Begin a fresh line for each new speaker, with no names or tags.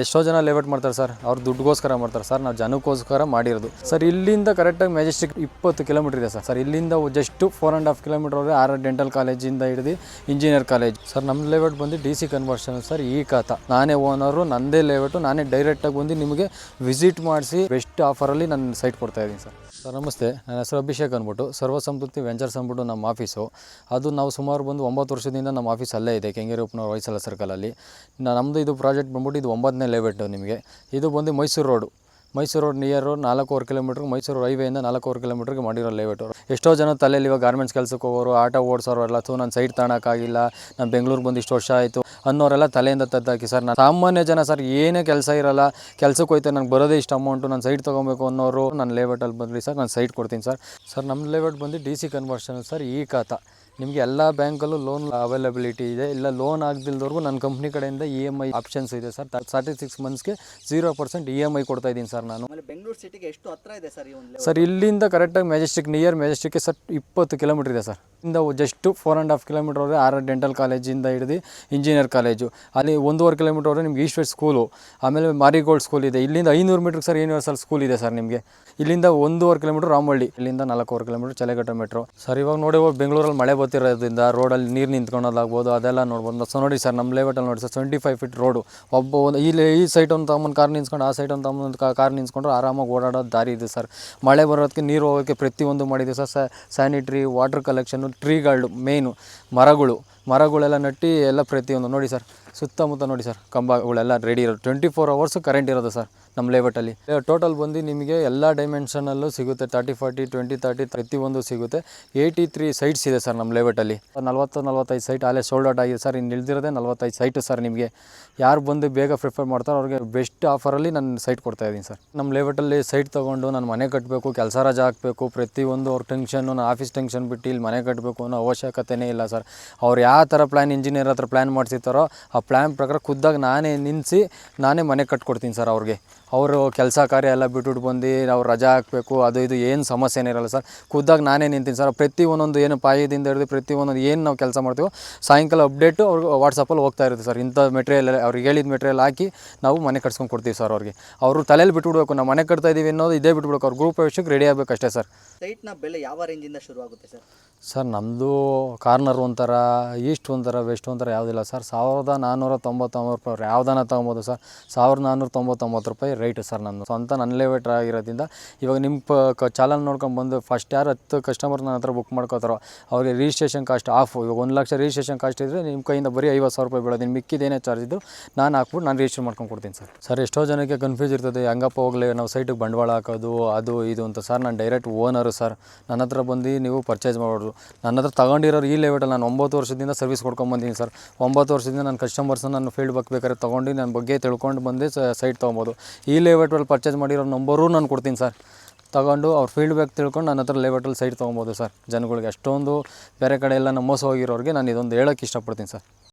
ಎಷ್ಟೋ ಜನ ಲೇಔಟ್ ಮಾಡ್ತಾರೆ ಸರ್. ಅವ್ರು ದುಡ್ಡುಗೋಸ್ಕರ ಮಾಡ್ತಾರೆ ಸರ್. ನಾವು ಜನಕ್ಕೋಸ್ಕರ ಮಾಡಿರೋದು. ಸರ್, ಇಲ್ಲಿಂದ ಕರೆಕ್ಟಾಗಿ ಮೆಜೆಸ್ಟಿಕ್ ಇಪ್ಪತ್ತು ಕಿಲೋಮೀಟರ್ ಇದೆ ಸರ್. ಸರ್, ಇಲ್ಲಿಂದ just four and half kilometre ಹೋದರೆ ಆರ್ ಡೆಂಟಲ್ ಕಾಲೇಜಿಂದ ಹಿಡಿದು ಇಂಜಿನಿಯರ್ ಕಾಲೇಜ್ ಸರ್ ನಮ್ಮ ಲೇಔಟ್ ಬಂದು ಡಿ ಸಿ ಕನ್ವರ್ಷನ್ ಸರ್, ಈ ಕಾತ ನಾನೇ ಓನರು ನಂದೇ ಲೇಔಟು, ನಾನೇ ಡೈರೆಕ್ಟಾಗಿ ಬಂದು ನಿಮಗೆ ವಿಸಿಟ್ ಮಾಡಿಸಿ ಬೆಸ್ಟ್ ಆಫರಲ್ಲಿ ನಾನು ಸೈಟ್ ಕೊಡ್ತಾ ಇದ್ದೀನಿ ಸರ್. ಸರ್, ನಮಸ್ತೆ. ನನ್ನ ಹೆಸರು ಅಭಿಷೇಕ್ ಅಂದ್ಬಿಟ್ಟು ಸರ್ವಸಂಪತ್ತಿ ವೆಂಚರ್ಸ್ ಅಂದ್ಬಿಟ್ಟು ನಮ್ಮ ಆಫೀಸು ಅದು ನಾವು ಸುಮಾರು ಬಂದು ಒಂಬತ್ತು ವರ್ಷದಿಂದ ನಮ್ಮ ಆಫೀಸ್ ಅಲ್ಲೇ ಇದೆ, ಕೆಂಗೇರಿ ಉಪನೂರು ವಯಸ್ಸಲ್ಲ ಸರ್ಕಲಲ್ಲಿ ನಮ್ಮದು ಇದು ಪ್ರಾಜೆಕ್ಟ್ ಬಂದ್ಬಿಟ್ಟು ಇದು ಒಂಬತ್ತನೇ ಲೇಔಟು ನಿಮಗೆ. ಇದು ಬಂದು Mysuru road Mysuru road near ನಾಲ್ಕೂವರೆ ಕಿಲೋಮೀಟ್ರ್ ಮೈಸೂರು ಹೈವೇಯಿಂದ ನಾಲ್ಕೂವರೆ ಕಿಲೋಮೀಟ್ರಿಗೆ ಮಾಡಿರೋ ಲೇಔಟ್ ಎಷ್ಟೋ ಜನ ತಲೆಯಲ್ಲಿ ಇವಾಗ ಗಾರ್ಮೆಂಟ್ಸ್ ಕೆಲಸಕ್ಕೆ ಹೋಗೋರು, ಆಟೋ ಓಡಿಸೋರು ಎಲ್ಲ ಥೂ, ನಾನು ಸೈಟ್ ತಗೊಳಕ್ಕಾಗಿಲ್ಲ ನಾನು ಬೆಂಗಳೂರು ಬಂದು ಇಷ್ಟು ವರ್ಷ ಆಯಿತು ಅನ್ನೋರೆಲ್ಲ ತಲೆಯಿಂದ ತದ್ದಾಕಿ ಸರ್, ನಾನು ಸಾಮಾನ್ಯ ಜನ, ಸರ್, ಏನೇ ಕೆಲಸ ಇರಲ್ಲ, ಕೆಲಸಕ್ಕೆ ಹೋಯ್ತು ನನಗೆ ಬರೋದೇ ಇಷ್ಟು ಅಮೌಂಟು ನಾನು ಸೈಟ್ ತೊಗೊಬೇಕು ಅನ್ನೋರು, ನಾನು ಲೇಔಟಲ್ಲಿ ಬಂದ್ರಿ ಸರ್, ನಾನು ಸೈಟ್ ಕೊಡ್ತೀನಿ, ಸರ್. ಸರ್ ನಮ್ಮ ಲೇಔಟ್ ಬಂದು ಡಿ ಸಿ ಕನ್ವರ್ಷನ್ ಸರ್, ಈ ಖಾತಾ. ನಿಮಗೆ ಎಲ್ಲ ಬ್ಯಾಂಕಲ್ಲೂ ಲೋನ್ ಅವೈಲಬಿಲಿಟಿ ಇದೆ. ಇಲ್ಲ ಲೋನ್ ಆಗದಿಲ್ದವ್ರಿಗೂ ನನ್ನ ಕಂಪ್ನಿ ಕಡೆಯಿಂದ ಇ ಎಂ ಐ ಆಪ್ಷನ್ಸ್ ಇದೆ sir. Thirty six ಮಂತ್ಸ್ಗೆ zero percent E M I ಕೊಡ್ತಾ ಇದ್ದೀನಿ ಸರ್ ನಾನು.
ಬೆಂಗಳೂರು ಸಿಟಿಗೆ ಎಷ್ಟು ಹತ್ರ ಇದೆ ಸರ್
ಸರ್ ಇಲ್ಲಿಂದ ಕರೆಕ್ಟಾಗಿ ಮೆಜೆಸ್ಟಿಕ್ ನಿಯರ್ ಮೆಜೆಸ್ಟಿಕ್ಗೆ ಸರ್ ಇಪ್ಪತ್ತು ಕಿಲೋಮೀಟರ್ ಇದೆ ಸರ್. ಇಂದ just four and half kilometre ಹೋದರೆ ಆರ್ ಡೆಂಟಲ್ ಕಾಲೇಜಿಂದ ಹಿಡಿದು ಇಂಜಿನಿಯರ್ ಕಾಲೇಜು ಅಲ್ಲಿ ಒಂದೂವರೆ ಕಿಲೋಮೀಟರ್ ಹೋದರೆ ನಿಮ್ಗೆ ಈಶ್ವರ್ ಸ್ಕೂಲು ಆಮೇಲೆ ಮಾರಿಗೋಲ್ಡ್ ಸ್ಕೂಲ್ ಇದೆ. ಇಲ್ಲಿಂದ ಐನೂರು ಮೀಟ್ರ್ ಸರ್ ಯೂನಿವರ್ಸಲ್ ಸ್ಕೂಲ್ ಇದೆ ಸರ್ ನಿಮಗೆ. ಇಲ್ಲಿಂದ ಒಂದೂವರೆ ಕಿಲೋಮೀಟರ್ ರಾಮಹಳ್ಳಿ ಇಲ್ಲಿಂದ ನಾಲ್ಕೂವರೆ ಕಿಲೋಮೀಟರ್ ಚಲೆಗಟ್ಟ ಮೆಟ್ರೋ ಸರ್ ಇವಾಗ ನೋಡಿ ಬೆಂಗಳೂರಲ್ಲಿ ಮಳೆ ಬರ್ತಿರೋದ್ರಿಂದ ರೋಡಲ್ಲಿ ನೀರು ನಿಂತ್ಕೊಳ್ಳೋದಾಗ್ಬೋದು ಅದೆಲ್ಲ ನೋಡ್ಬೋದು. ಸೊ ನೋಡಿ ಸರ್ ನಮ್ಮ ಲೇಔಟಲ್ಲಿ ನೋಡಿ sir twenty five feet road ಒಬ್ಬ ಒಂದು ಇಲ್ಲಿ ಈ ಸೈಟ್ ಒಂದು ಕಾರ್ ನಿಂತ್ಕೊಂಡು, ಆ ಸೈಟ್ ಒಂದು ಕಾರ್ ನಿಂತ್ಕೊಂಡ್ರೆ ಆರಾಮಾಗಿ ಓಡಾಡೋ ದಾರಿ ಇದೆ ಸರ್ ಮಳೆ ಬರೋದಕ್ಕೆ ನೀರು ಹೋಗೋಕ್ಕೆ ಪ್ರತಿಯೊಂದು ಮಾಡಿದೆ ಸರ್ ಸ್ಯಾನಿಟ್ರಿ ವಾಟರ್ ಕಲೆಕ್ಷನ್ನು ಟ್ರೀಗಳು ಮೇಯ್ನು ಮರಗಳು. ಮರಗಳೆಲ್ಲ ನಟ್ಟಿ ಎಲ್ಲ ಪ್ರತಿಯೊಂದು. ನೋಡಿ ಸರ್, ಸುತ್ತಮುತ್ತ ನೋಡಿ ಸರ್, ಕಂಬಗಳೆಲ್ಲ ರೆಡಿ ಇರೋದು. ಟ್ವೆಂಟಿ ಫೋರ್ ಅವರ್ಸು ಕರೆಂಟ್ ಇರೋದು ಸರ್. ನಮ್ಮ ಲೇಔಟಲ್ಲಿ ಟೋಟಲ್ ಬಂದು ನಿಮಗೆ ಎಲ್ಲ ಡೈಮೆನ್ಷನಲ್ಲೂ ಸಿಗುತ್ತೆ. ತರ್ಟಿ ಫಾರ್ಟಿ ಟ್ವೆಂಟಿ ತರ್ಟಿ ಪ್ರತಿಯೊಂದು ಸಿಗುತ್ತೆ. ಏಯ್ಟಿ ತ್ರೀ ಸೈಟ್ಸ್ ಇದೆ ಸರ್ ನಮ್ಮ ಲೇಔಟಲ್ಲಿ ನಲ್ವತ್ತು, ನಲ್ವತ್ತೈದು ಸೈಟ್ ಅಲ್ಲೇ ಸೋಲ್ಡ್ ಔಟ್ ಆಗಿದೆ ಸರ್. ಇನ್ನು ನಿಲ್ದಿರೋದೆ ನಲ್ವತ್ತೈದು ಸೈಟು ಸರ್ ನಿಮಗೆ. ಯಾರು ಬಂದು ಬೇಗ ಪ್ರಿಫರ್ ಮಾಡ್ತಾರೋ ಅವ್ರಿಗೆ ಬೆಸ್ಟ್ ಆಫರಲ್ಲಿ ನಾನು ಸೈಟ್ ಕೊಡ್ತಾ ಇದ್ದೀನಿ ಸರ್. ನಮ್ಮ ಲೇಔಟಲ್ಲಿ ಸೈಟ್ ತೊಗೊಂಡು ನಾನು ಮನೆ ಕಟ್ಟಬೇಕು ಕೆಲಸ ರಜಾ ಹಾಕಬೇಕು, ಪ್ರತಿಯೊಂದು ಅವ್ರ ಟೆನ್ಷನ್ನು ನಾನು ಆಫೀಸ್ ಟೆನ್ಷನ್ ಬಿಟ್ಟು ಇಲ್ಲಿ ಮನೆ ಕಟ್ಟಬೇಕು ಅನ್ನೋ ಅವಶ್ಯಕತೆನೇ ಇಲ್ಲ ಸರ್. ಅವ್ರು ಯಾವ ಥರ ಪ್ಲ್ಯಾನ್ ಇಂಜಿನಿಯರ್ ಹತ್ರ ಪ್ಲ್ಯಾನ್ ಮಾಡಿಸಿರ್ತಾರೋ ಆ ಪ್ಲ್ಯಾನ್ ಪ್ರಕಾರ ಖುದ್ದಾಗಿ ನಾನೇ ನಿಲ್ಲಿಸಿ ನಾನೇ ಮನೆ ಕಟ್ಕೊಡ್ತೀನಿ ಸರ್ ಅವ್ರಿಗೆ. ಅವರು ಕೆಲಸ ಕಾರ್ಯ ಎಲ್ಲ ಬಿಟ್ಬಿಟ್ಟು ಬಂದು ನಾವು ರಜಾ ಹಾಕಬೇಕು ಅದು ಇದು ಏನು ಸಮಸ್ಯೆ ಇರಲ್ಲ ಸರ್. ಖುದ್ದಾಗ ನಾನೇ ನಿಂತೀನಿ ಸರ್. ಪ್ರತಿ ಒಂದೊಂದು ಏನು ಪಾಯದಿಂದ ಹಿಡಿದು ಪ್ರತಿ ಒಂದೊಂದು ಏನು ನಾವು ಕೆಲಸ ಮಾಡ್ತೀವೋ ಸಾಯಂಕಾಲ ಅಪ್ಡೇಟು ಅವ್ರಿಗೆ ವಾಟ್ಸಪ್ಪಲ್ಲಿ ಹೋಗ್ತಾ ಇರುತ್ತೆ ಸರ್. ಇಂಥ ಮೆಟೀರಿಯಲ್ ಅವ್ರಿಗೆ ಹೇಳಿದ ಮೆಟೀರಿಯಲ್ ಹಾಕಿ ನಾವು ಮನೆ ಕಟ್ಸ್ಕೊಂಡು ಕೊಡ್ತೀವಿ ಸರ್ ಅವ್ರಿಗೆ. ಅವರು ತಲೆಯಲ್ಲಿ ಬಿಟ್ಬಿಡ್ಬೇಕು. ನಾವು ಮನೆ ಕಟ್ತಾ ಇದ್ದೀವಿ ಅನ್ನೋದು ಇದೇ ಬಿಟ್ಬಿಡ್ಬೇಕು. ಅವ್ರು ಗ್ರೂಪ್ ವಿಷಯಕ್ಕೆ ರೆಡಿ ಆಗಬೇಕು ಅಷ್ಟೇ ಸರ್
ಸೈಟ್ನ ಬೆಲೆ ಯಾವ ರೇಂಜಿಂದ ಶುರು ಆಗುತ್ತೆ ಸರ್?
ಸರ್ ನಮ್ಮದು ಕಾರ್ನರ್ ಒಂಥರ ಈಸ್ಟ್ ಒಂಥರ ವೆಸ್ಟ್ ಒಂಥರ ಯಾವುದಿಲ್ಲ ಸರ್. ಸಾವಿರದ ನಾನ್ನೂರ ತೊಂಬತ್ತೊಂಬತ್ತು ರೂಪಾಯಿ. ಅವ್ರು ಯಾವ್ದಾನ ತೊಗೊಬೋದು ಸರ್. ಸಾವಿರದ ನಾನ್ನೂರ ತೊಂಬತ್ತೊಂಬತ್ತು ರೂಪಾಯಿ ರೇಟು ಸರ್ ನಾನು ಸ್ವಂತ ನನ್ನ ಲೇವೇಟರ್ ಆಗಿರೋದ್ರಿಂದ ಇವಾಗ ನಿಮ್ಮ ಪ, ಕ ಚಾಲನ್ ನೋಡ್ಕೊಂಡು ಬಂದು ಫಸ್ಟ್ ಯಾರು ಹತ್ತು ಕಸ್ಟಮರ್ ನನ್ನ ಹತ್ರ ಬುಕ್ ಮಾಡ್ಕೋತಾರೋ ಅವ್ರಿಗೆ ರಿಜಿಸ್ಟ್ರೇಷನ್ ಕಾಸ್ಟ್ ಆಫ್ ಇವಾಗ ಒಂದು ಲಕ್ಷ ರಿಜಿಸ್ಟ್ರೇಷನ್ ಕಾಸ್ಟ್ ಇದ್ದರೆ ನಿಮ್ಮ ಕೈಯಿಂದ ಬರೀ ಐವತ್ತು ಸಾವಿರ ರೂಪಾಯಿ ಬೀಳೋದು. ಮಿಕ್ಕಿದೇನೇ ಚಾರ್ಜ್ ಇದ್ದು ನಾನು ಹಾಕ್ಬಿಟ್ಟು ನಾನು ರಿಜಿಸ್ಟರ್ ಮಾಡ್ಕೊಂಡು ಕೊಡ್ತೀನಿ ಸರ್ ಸರ್ ಎಷ್ಟೋ ಜನಕ್ಕೆ ಕನ್ಫ್ಯೂಸ್ ಇರ್ತದೆ. ಹಂಗಪ್ಪ ಹೋಗಲಿ, ನಾವು ಸೈಟಿಗೆ ಬಂಡವಾಳ ಹಾಕೋದು, ಅದು, ಇದು ಅಂತ. ಸರ್ ನಾನು ಡೈರೆಕ್ಟ್ ಓನರು ಸರ್ ನನ್ನ ಹತ್ರ ಬಂದು ನೀವು ಪರ್ಚೇಸ್ ಮಾಡೋರು ನನ್ನ ಹತ್ರ ತಗೊಂಡಿರೋರು ಈ ಲೆವೆಲ್ ನಾನು ಒಂಬತ್ತು ವರ್ಷದಿಂದ ಸರ್ವಿಸ್ ಕೊಡ್ಕೊಂಬಂದಿನಿ ಸರ್ ಒಂಬತ್ತು ವರ್ಷದಿಂದ ನನ್ನ ಕಸ್ಟಮರ್ಸ್ನ ನಾನು ಫೀಲ್ಡ್ ಬಕ್ ಬೇಕಾದ್ರೆ ತೊಗೊಂಡು ನನ್ನ ಬಗ್ಗೆ ತಿಳ್ಕೊಂಡು ಬಂದು ಸೈಟ್ ತೊಗೊಬೋದು. ಲೇಔಟಲ್ಲಿ ಪರ್ಚೇಸ್ ಮಾಡಿರೋ ನಂಬರು ನಾನು ಕೊಡ್ತೀನಿ ಸರ್ ತಗೊಂಡು ಅವ್ರ ಫೀಲ್ಡ್ ಬ್ಯಾಕ್ ತಿಳ್ಕೊಂಡು ನನ್ನ ಹತ್ರ ಲೇಔಟಲ್ಲಿ ಸೈಟ್ ತೊಗೊಬೋದು ಸರ್ ಜನಗಳಿಗೆ ಅಷ್ಟೊಂದು ಬೇರೆ ಕಡೆ ಎಲ್ಲ ನಮ್ಮ ಮೋಸ ಹೋಗಿರೋರಿಗೆ ನಾನು ಇದೊಂದು ಹೇಳೋಕ್ಕೆ ಇಷ್ಟಪಡ್ತೀನಿ ಸರ್